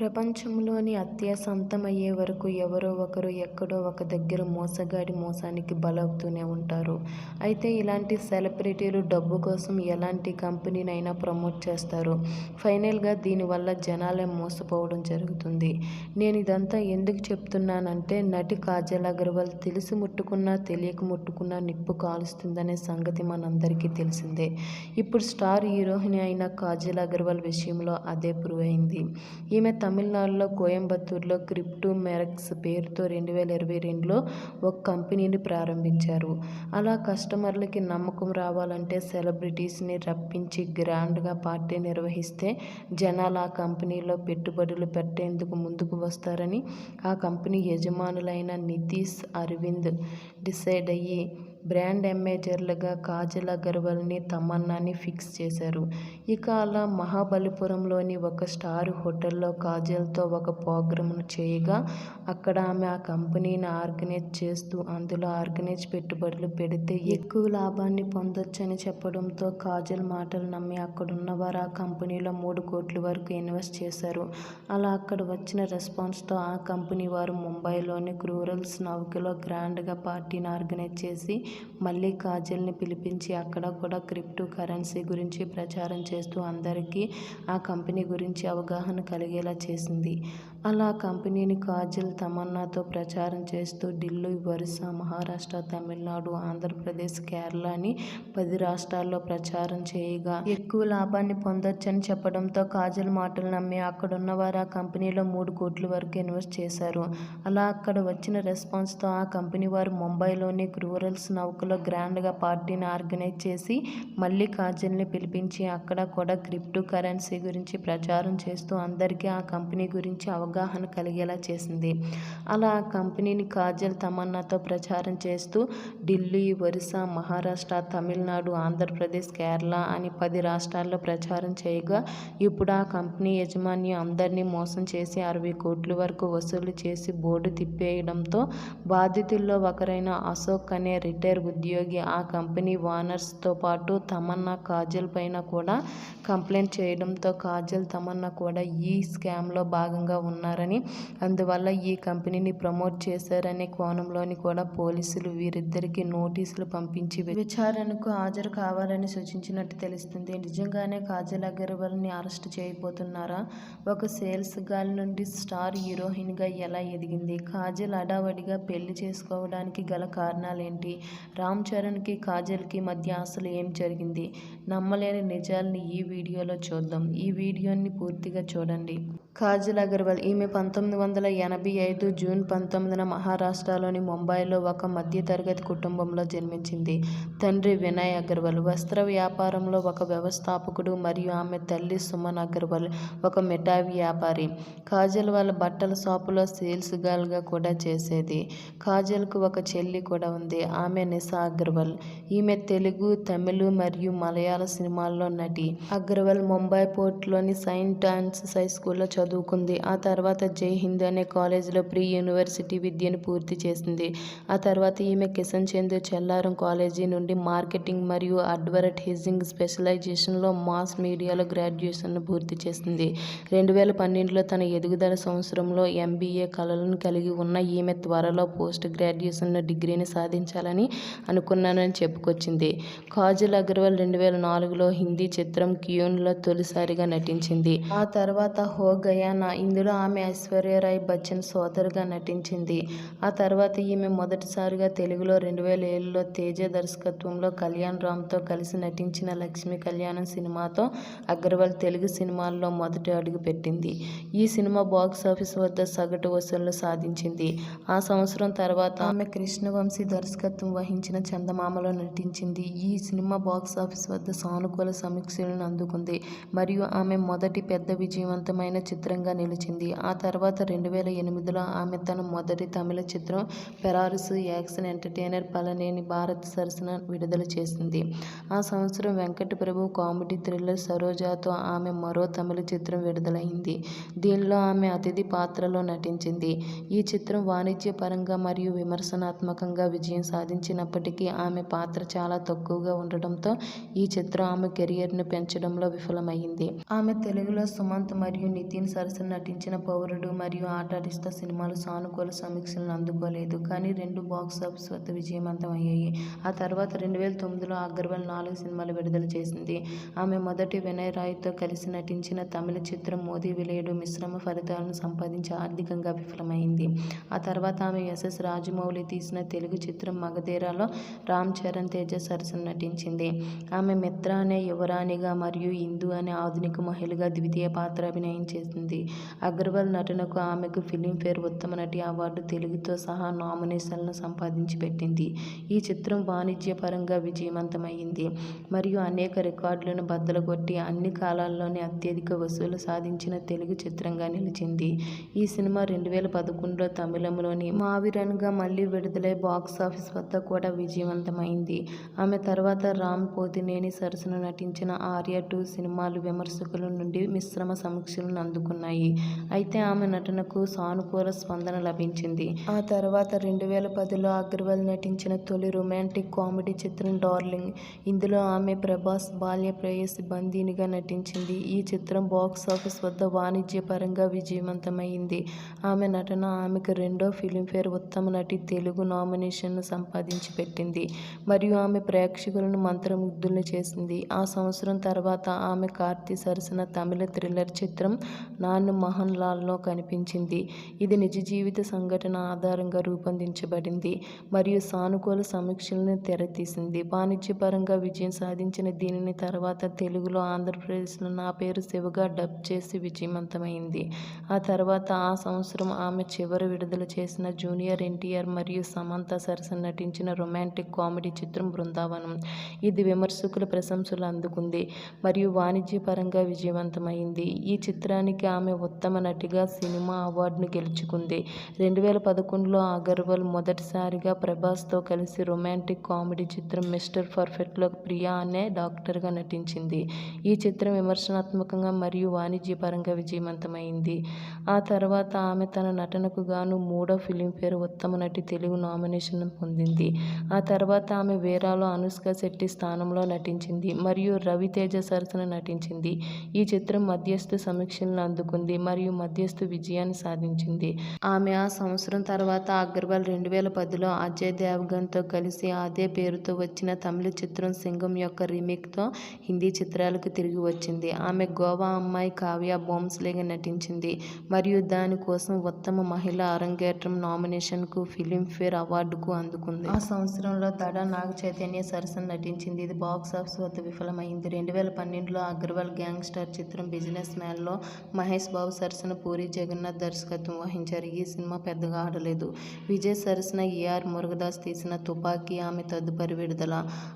ప్రపంచంలోని అత్యసంతమయ్యే వరకు ఎవరో ఒకరు ఎక్కడో ఒక దగ్గర మోసగాడి మోసానికి బలవుతూనే ఉంటారు. అయితే ఇలాంటి సెలబ్రిటీలు డబ్బు కోసం ఎలాంటి కంపెనీనైనా ప్రమోట్ చేస్తారు. ఫైనల్గా దీనివల్ల జనాలే మోసపోవడం జరుగుతుంది. నేను ఇదంతా ఎందుకు చెప్తున్నానంటే నటి కాజల్ అగర్వాల్ తెలిసి ముట్టుకున్నా తెలియక ముట్టుకున్నా నిప్పు కాలుస్తుందనే సంగతి మనందరికీ తెలిసిందే. ఇప్పుడు స్టార్ హీరోయిన్ అయిన కాజల్ అగర్వాల్ విషయంలో అదే ప్రూవ్ అయింది. ఈమె తమిళనాడులో కోయంబత్తూరులో క్రిప్టో మెరక్స్ పేరుతో రెండు వేల ఇరవై రెండులో ఒక కంపెనీని ప్రారంభించారు. అలా కస్టమర్లకి నమ్మకం రావాలంటే సెలబ్రిటీస్ని రప్పించి గ్రాండ్గా పార్టీ నిర్వహిస్తే జనాలు ఆ కంపెనీలో పెట్టుబడులు పెట్టేందుకు ముందుకు వస్తారని ఆ కంపెనీ యజమానులైన నితీష్ అరవింద్ డిసైడ్ అయ్యి బ్రాండ్ అంబాసిడర్లుగా కాజల్ అగర్వాల్ని, తమన్నాని ఫిక్స్ చేశారు. ఇక అలా మహాబలిపురంలోని ఒక స్టార్ హోటల్లో కాజల్తో ఒక ప్రోగ్రామ్ను చేయగా అక్కడ ఆమె ఆ కంపెనీని ఆర్గనైజ్ చేస్తూ అందులో ఆర్గనైజ్ పెట్టుబడులు పెడితే ఎక్కువ లాభాన్ని పొందొచ్చని చెప్పడంతో కాజల్ మాటలు నమ్మి అక్కడున్నవారు ఆ కంపెనీలో మూడు కోట్ల వరకు ఇన్వెస్ట్ చేశారు. అలా అక్కడ వచ్చిన రెస్పాన్స్తో ఆ కంపెనీ వారు ముంబైలోని క్రూరల్స్ నౌకలో గ్రాండ్గా పార్టీని ఆర్గనైజ్ చేసి మళ్ళీ కాజల్ని పిలిపించి అక్కడ కూడా క్రిప్టో కరెన్సీ గురించి ప్రచారం చేస్తూ అందరికీ ఆ కంపెనీ గురించి అవగాహన కలిగేలా చేసింది. అలా కంపెనీని కాజల్, తమన్నాతో ప్రచారం చేస్తూ ఢిల్లీ, ఒరిస్సా, మహారాష్ట్ర, తమిళనాడు, ఆంధ్రప్రదేశ్, కేరళ అని పది రాష్ట్రాల్లో ప్రచారం చేయగా ఎక్కువ లాభాన్ని పొందొచ్చని చెప్పడంతో కాజల్ మాటలు నమ్మి అక్కడున్నవారు ఆ కంపెనీలో మూడు కోట్ల వరకు ఇన్వెస్ట్ చేశారు. అలా అక్కడ వచ్చిన రెస్పాన్స్తో ఆ కంపెనీ వారు ముంబైలోని క్రూరల్స్ నౌకలో గ్రాండ్గా పార్టీని ఆర్గనైజ్ చేసి మళ్ళీ కాజల్ని పిలిపించి అక్కడ కూడా క్రిప్టో కరెన్సీ గురించి ప్రచారం చేస్తూ అందరికీ ఆ కంపెనీ గురించి అవగాహన అవగాహన కలిగేలా చేసింది. అలా ఆ కంపెనీని కాజల్, తమన్నాతో ప్రచారం చేస్తూ ఢిల్లీ, ఒరిస్సా, మహారాష్ట్ర, తమిళనాడు, ఆంధ్రప్రదేశ్, కేరళ అని పది రాష్ట్రాల్లో ప్రచారం చేయగా ఇప్పుడు ఆ కంపెనీ యజమాని అందరినీ మోసం చేసి అరవై కోట్ల వరకు వసూలు చేసి బోర్డు తిప్పేయడంతో బాధితుల్లో ఒకరైన అశోక్ అనే రిటైర్ ఉద్యోగి ఆ కంపెనీ ఓనర్స్తో పాటు తమన్నా, కాజల్ పైన కూడా కంప్లైంట్ చేయడంతో కాజల్, తమన్నా కూడా ఈ స్కామ్లో భాగంగా ఉన్నారని అందువల్ల ఈ కంపెనీని ప్రమోట్ చేశారనే కోణంలోని కూడా పోలీసులు వీరిద్దరికీ నోటీసులు పంపించి విచారణకు హాజరు కావాలని సూచించినట్టు తెలుస్తుంది నిజంగానే కాజల్ అగర్వాల్ని అరెస్ట్ చేయబోతున్నారా? ఒక సేల్స్ గర్ల్ నుండి స్టార్ హీరోయిన్గా ఎలా ఎదిగింది? కాజల్ అడావడిగా పెళ్ళి చేసుకోవడానికి గల కారణాలేంటి? రామ్ చరణ్కి, కాజల్కి మధ్య అసలు ఏం జరిగింది? నమ్మలేని నిజాల్ని ఈ వీడియోలో చూద్దాం. ఈ వీడియోని పూర్తిగా చూడండి. కాజల్ అగర్వాల్ ఈమె పంతొమ్మిది వందల ఎనభై ఐదు జూన్ పంతొమ్మిదిన మహారాష్ట్రలోని ముంబైలో ఒక మధ్యతరగతి కుటుంబంలో జన్మించింది. తండ్రి వినయ్ అగర్వాల్ వస్త్ర వ్యాపారంలో ఒక వ్యవస్థాపకుడు మరియు ఆమె తల్లి సుమన్ అగర్వాల్ ఒక మిఠాయి వ్యాపారి. కాజల్ వాళ్ళ బట్టల షాపులో సేల్స్ గర్ల్గా కూడా చేసేది. కాజల్కు ఒక చెల్లి కూడా ఉంది. ఆమె నిసా అగర్వాల్. ఈమె తెలుగు, తమిళ మరియు మలయాళ సినిమాల్లో నటి. అగర్వాల్ ముంబై పోర్ట్లోని సైంట్ డాన్స్ హై స్కూల్లో చదువుకుంది. ఆ తర్వాత జై హింద్ అనే కాలేజీలో ప్రీ యూనివర్సిటీ విద్యను పూర్తి చేసింది. ఆ తర్వాత ఈమె కిషన్ చంద్ చెల్లారం కాలేజీ నుండి మార్కెటింగ్ మరియు అడ్వర్టైజింగ్ స్పెషలైజేషన్లో మాస్ మీడియాలో గ్రాడ్యుయేషన్ను పూర్తి చేసింది. రెండు వేల పన్నెండులో తన ఎదుగుదల సంవత్సరంలో ఎంబీఏ కళలను కలిగి ఉన్న ఈమె త్వరలో పోస్ట్ గ్రాడ్యుయేషన్ డిగ్రీని సాధించాలని అనుకున్నానని చెప్పుకొచ్చింది. కాజల్ అగర్వాల్ రెండు వేల నాలుగులో హిందీ చిత్రం క్యూన్లో తొలిసారిగా నటించింది. ఆ తర్వాత హో గయానా ఇందులో ఆమె ఐశ్వర్య రాయ్ బచ్చన్ సోదరుగా నటించింది. ఆ తర్వాత ఈమె మొదటిసారిగా తెలుగులో రెండు వేల ఏడులో తేజ దర్శకత్వంలో కళ్యాణ్ రామ్తో కలిసి నటించిన లక్ష్మీ కళ్యాణం సినిమాతో అగర్వాల్ తెలుగు సినిమాల్లో మొదటి అడుగు పెట్టింది. ఈ సినిమా బాక్సాఫీస్ వద్ద సగటు వసూళ్ళు సాధించింది. ఆ సంవత్సరం తర్వాత ఆమె కృష్ణవంశీ దర్శకత్వం వహించిన చందమామలో నటించింది. ఈ సినిమా బాక్సాఫీస్ వద్ద సానుకూల సమీక్షలను అందుకుంది మరియు ఆమె మొదటి పెద్ద విజయవంతమైన చిత్రంగా నిలిచింది. ఆ తర్వాత రెండు వేల ఎనిమిదిలో ఆమె తన మొదటి తమిళ చిత్రం పెరారిస్ యాక్షన్ ఎంటర్టైనర్ పలనేని భారత్ సరసన విడుదల చేసింది. ఆ సంవత్సరం వెంకట ప్రభు కామెడీ థ్రిల్లర్ సరోజాతో ఆమె మరో తమిళ చిత్రం విడుదలైంది. దీనిలో ఆమె అతిథి పాత్రలో నటించింది. ఈ చిత్రం వాణిజ్యపరంగా మరియు విమర్శనాత్మకంగా విజయం సాధించినప్పటికీ ఆమె పాత్ర చాలా తక్కువగా ఉండటంతో ఈ చిత్రం ఆమె కెరియర్ను పెంచడంలో విఫలమైంది. ఆమె తెలుగులో సుమంత్ మరియు నితిన్ సరసన నటించిన పౌరుడు మరియు ఆటాడిస్తా సినిమాలు సానుకూల సమీక్షలను అందుకోలేదు. కానీ రెండు బాక్సాఫీస్ వద్ద విజయవంతమయ్యాయి ఆ తర్వాత రెండు వేల తొమ్మిదిలో అగర్వాల్ నాలుగు సినిమాలు విడుదల చేసింది. ఆమె మొదటి వినయ్ రాయ్తో కలిసి నటించిన తమిళ చిత్రం మోదీ విలేయుడు మిశ్రమ ఫలితాలను సంపాదించి ఆర్థికంగా విఫలమైంది. ఆ తర్వాత ఆమె ఎస్ఎస్ రాజమౌళి తీసిన తెలుగు చిత్రం మగధీరాలో రామ్ చరణ్ తేజ సరసన నటించింది. ఆమె మిత్ర అనే యువరాణిగా మరియు ఇందు అనే ఆధునిక మహిళగా ద్వితీయ పాత్ర అభినయం చేసింది. అగర్వాల్ నటనకు ఆమెకు ఫిలింఫేర్ ఉత్తమ నటి అవార్డు తెలుగుతో సహా నామినేషన్లను సంపాదించి పెట్టింది. ఈ చిత్రం వాణిజ్యపరంగా విజయవంతమైంది మరియు అనేక రికార్డులను బద్దలుగొట్టి అన్ని కాలాల్లోనే అత్యధిక వసూలు సాధించిన తెలుగు చిత్రంగా నిలిచింది. ఈ సినిమా రెండు వేల పదకొండులో తమిళంలోని మావిరన్గా మళ్ళీ విడుదలై బాక్సాఫీస్ వద్ద కూడా విజయవంతమైంది ఆమె తర్వాత రామ్ పోతినేని సరసన నటించిన ఆర్య టూ సినిమాలు విమర్శకుల నుండి మిశ్రమ సమీక్షలను అందుకు అందుకున్నాయి అయితే ఆమె నటనకు సానుకూల స్పందన లభించింది. ఆ తర్వాత రెండు వేల పదిలో అగర్వాల్ నటించిన తొలి రొమాంటిక్ కామెడీ చిత్రం డార్లింగ్. ఇందులో ఆమె ప్రభాస్ బాల్య ప్రేయసి బందీనిగా నటించింది. ఈ చిత్రం బాక్స్ ఆఫీస్ వద్ద వాణిజ్యపరంగా విజయవంతమైంది. ఆమె నటన ఆమెకు రెండో ఫిలింఫేర్ ఉత్తమ నటి తెలుగు నామినేషన్ను సంపాదించి పెట్టింది. మరియు ఆమె ప్రేక్షకులను మంత్రముగ్ధులను చేసింది. ఆ సంవత్సరం తర్వాత ఆమె కార్తీ సరసన తమిళ థ్రిల్లర్ చిత్రం నాన్ మోహన్ లాల్లో కనిపించింది. ఇది నిజ జీవిత సంఘటన ఆధారంగా రూపొందించబడింది మరియు సానుకూల సమీక్షలను తెరతీసింది. వాణిజ్యపరంగా విజయం సాధించిన దీనిని తర్వాత తెలుగులో ఆంధ్రప్రదేశ్లో నా పేరు శివగా డబ్ చేసి విజయవంతమైంది. ఆ తర్వాత ఆ సంవత్సరం ఆమె చివరి విడుదల చేసిన జూనియర్ ఎన్టీఆర్ మరియు సమంత సరసన నటించిన రొమాంటిక్ కామెడీ చిత్రం బృందావనం. ఇది విమర్శకుల ప్రశంసలు అందుకుంది మరియు వాణిజ్యపరంగా విజయవంతమైంది. ఈ చిత్రానికి ఆమె ఉత్తమ నటిగా సినిమా అవార్డును గెలుచుకుంది. రెండు వేల పదకొండులో అగర్వాల్ మొదటిసారిగా ప్రభాస్తో కలిసి రొమాంటిక్ కామెడీ చిత్రం మిస్టర్ పర్ఫెక్ట్లో ప్రియా అనే డాక్టర్గా నటించింది. ఈ చిత్రం విమర్శనాత్మకంగా మరియు వాణిజ్యపరంగా విజయవంతమైంది. ఆ తర్వాత ఆమె తన నటనకు గాను మూడో ఫిలింఫేర్ ఉత్తమ నటి తెలుగు నామినేషన్ పొందింది. ఆ తర్వాత ఆమె వీరాలో అనుష్క శెట్టి స్థానంలో నటించింది మరియు రవితేజ సరసన నటించింది. ఈ చిత్రం మధ్యస్థ సమీక్షలను అందుకుంది మరియు మధ్యస్థు విజయాన్ని సాధించింది. ఆమె ఆ సంవత్సరం తర్వాత అగర్వాల్ రెండు వేల పదిలో అజయ్ దేవ్గన్తో కలిసి అదే పేరుతో వచ్చిన తమిళ చిత్రం సింగం యొక్క రీమేక్తో హిందీ చిత్రాలకు తిరిగి వచ్చింది. ఆమె గోవా అమ్మాయి కావ్య బోమ్స్లేగా నటించింది మరియు దాని కోసం ఉత్తమ మహిళా అరంగేట్రం నామినేషన్కు ఫిలింఫేర్ అవార్డుకు అందుకుంది. ఆ సంవత్సరంలో దడ నాగ చైతన్య సరసన నటించింది. ఇది బాక్స్ ఆఫీస్ వద్ద విఫలమైంది. రెండు వేల పన్నెండులో అగర్వాల్ గ్యాంగ్స్టర్ చిత్రం బిజినెస్ మ్యాన్లో మహేష్ బాబు సరసన పూరి జగన్నాథ్ దర్శకత్వం వహించారు. ఈ సినిమా పెద్దగా ఆడలేదు. విజయ్ సరసన ఏఆర్ మురుగదాస్ తీసిన తుపాకీ ఆమె తదుపరి విడుదల.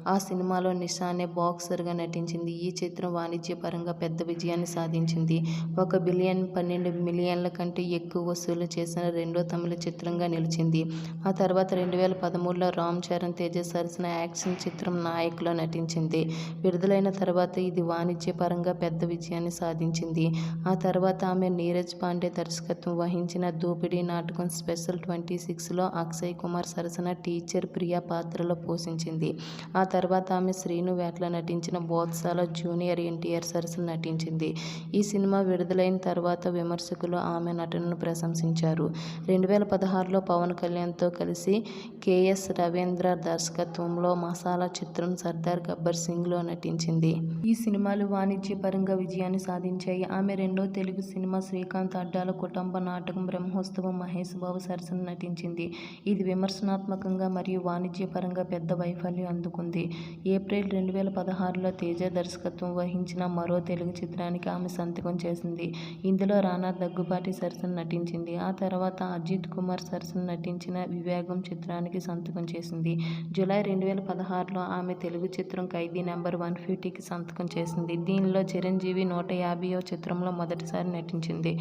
ఆ సినిమాలో నిషా అనే బాక్సర్గా నటించింది. ఈ చిత్రం వాణిజ్యపరంగా పెద్ద విజయాన్ని సాధించింది. ఒక బిలియన్ పన్నెండు మిలియన్ల కంటే ఎక్కువ వసూలు చేసిన రెండో తమిళ చిత్రంగా నిలిచింది. ఆ తర్వాత రెండు వేల పదమూడులో రామ్ చరణ్ తేజ సరసన యాక్షన్ చిత్రం నాయక్లో నటించింది. విడుదలైన తర్వాత ఇది వాణిజ్యపరంగా పెద్ద విజయాన్ని సాధించింది. ఆ తర్వాత తర్వాత ఆమె నీరజ్ పాండే దర్శకత్వం వహించిన దోపిడీ నాటకం స్పెషల్ ట్వంటీ సిక్స్లో అక్షయ్ కుమార్ సరసన టీచర్ ప్రియా పాత్రలో పోషించింది. ఆ తర్వాత ఆమె శ్రీను వేట్ల నటించిన బోత్సాల జూనియర్ ఎన్టీఆర్ సరసన నటించింది. ఈ సినిమా విడుదలైన తర్వాత విమర్శకులు ఆమె నటనను ప్రశంసించారు. రెండు వేల పదహారులో పవన్ కళ్యాణ్తో కలిసి కేఎస్ రవీంద్ర దర్శకత్వంలో మసాలా చిత్రం సర్దార్ గబ్బర్ సింగ్లో నటించింది. ఈ సినిమాలు వాణిజ్యపరంగా విజయాన్ని సాధించాయి. ఆమె రెండో తెలుగు సినిమా శ్రీకాంత్ అడ్డాల కుటుంబ నాటకం బ్రహ్మోత్సవం మహేష్ బాబు సరసన నటించింది. ఇది విమర్శనాత్మకంగా మరియు వాణిజ్యపరంగా పెద్ద వైఫల్యం అందుకుంది. ఏప్రిల్ రెండు వేల పదహారులో తేజ దర్శకత్వం వహించిన మరో తెలుగు చిత్రానికి ఆమె సంతకం చేసింది. ఇందులో రానా దగ్గుబాటి సరసన నటించింది. ఆ తర్వాత అజిత్ కుమార్ సరసన నటించిన వివేగం చిత్రానికి సంతకం చేసింది. జూలై రెండు వేల పదహారులో ఆమె తెలుగు చిత్రం ఖైదీ నెంబర్ వన్ ఫిఫ్టీకి సంతకం చేసింది. దీనిలో చిరంజీవి నూట యాభైవ చిత్రంలో మొదటి మొదటిసారి నటించింది.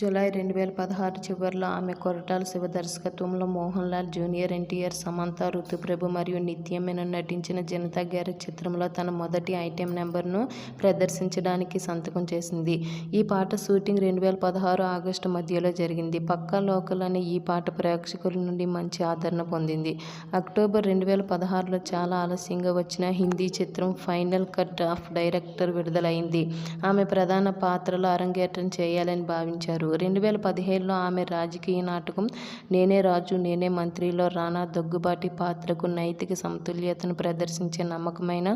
జూలై రెండు వేల పదహారు చివరిలో ఆమె కొరటాల శివ దర్శకత్వంలో మోహన్ లాల్ జూనియర్ ఎన్టీఆర్ సమంత ఋతుప్రభు మరియు నిత్య నటించిన జనతా గ్యారేజ్ చిత్రంలో తన మొదటి ఐటెం నెంబర్ను ప్రదర్శించడానికి సంతకం చేసింది. ఈ పాట షూటింగ్ రెండు వేల పదహారు ఆగస్టు మధ్యలో జరిగింది. పక్కా లోకల్ అనే ఈ పాట ప్రేక్షకుల నుండి మంచి ఆదరణ పొందింది. అక్టోబర్ రెండు వేల పదహారులో చాలా ఆలస్యంగా వచ్చిన హిందీ చిత్రం ఫైనల్ కట్ ఆఫ్ డైరెక్టర్ విడుదలైంది. ఆమె ప్రధాన పాత్రలో అరంగేట అరంగేట్రం చేయాలని భావించారు. రెండు వేల పదిహేడులో ఆమె రాజకీయ నాటకం నేనే రాజు నేనే మంత్రిలో రానా దగ్గుబాటి పాత్రకు నైతిక సమతుల్యతను ప్రదర్శించే నమ్మకమైన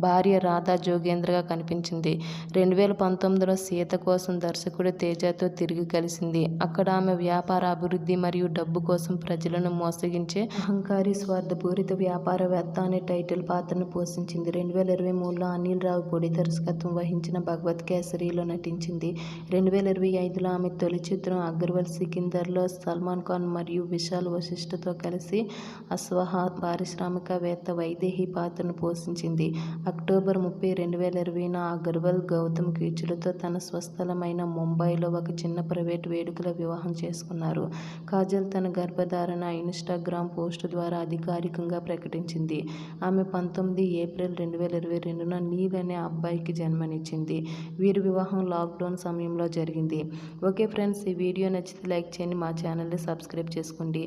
భార్య రాధా జోగేంద్రగా కనిపించింది. రెండు వేల పంతొమ్మిదిలో సీత కోసం దర్శకుడు తేజతో తిరిగి కలిసింది. అక్కడ ఆమె వ్యాపార అభివృద్ధి మరియు డబ్బు కోసం ప్రజలను మోసగించే అహంకారి స్వార్థపూరిత వ్యాపారవేత్త అనే టైటిల్ పాత్రను పోషించింది. రెండు వేల ఇరవై మూడులో అనిల్ రావు పొడి దర్శకత్వం వహించిన భగవత్ కేసరిలో నటించింది. రెండు వేల ఇరవై ఐదులో ఆమె తొలి చిత్రం అగర్వాల్ సికిందర్లో సల్మాన్ ఖాన్ మరియు విశాల్ వశిష్ఠతో కలిసి అశ్వహ పారిశ్రామికవేత్త వైదేహి పాత్రను పోషించింది. అక్టోబర్ ముప్పై రెండు వేల ఇరవైన అగర్వాల్ గౌతమ్ కీచులతో తన స్వస్థలమైన ముంబైలో ఒక చిన్న ప్రైవేట్ వేడుకలో వివాహం చేసుకున్నారు. కాజల్ తన గర్భధారణ ఇన్స్టాగ్రామ్ పోస్టు ద్వారా అధికారికంగా ప్రకటించింది. ఆమె పంతొమ్మిది ఏప్రిల్ రెండు వేల ఇరవై రెండున నీల్ అనే అబ్బాయికి జన్మనిచ్చింది. వీరి వివాహం లాక్డౌన్ సమయంలో జరిగింది. ఓకే ఫ్రెండ్స్ ఈ వీడియో నచ్చితే లైక్ చేయండి మా ఛానల్ని సబ్స్క్రైబ్ చేసుకోండి.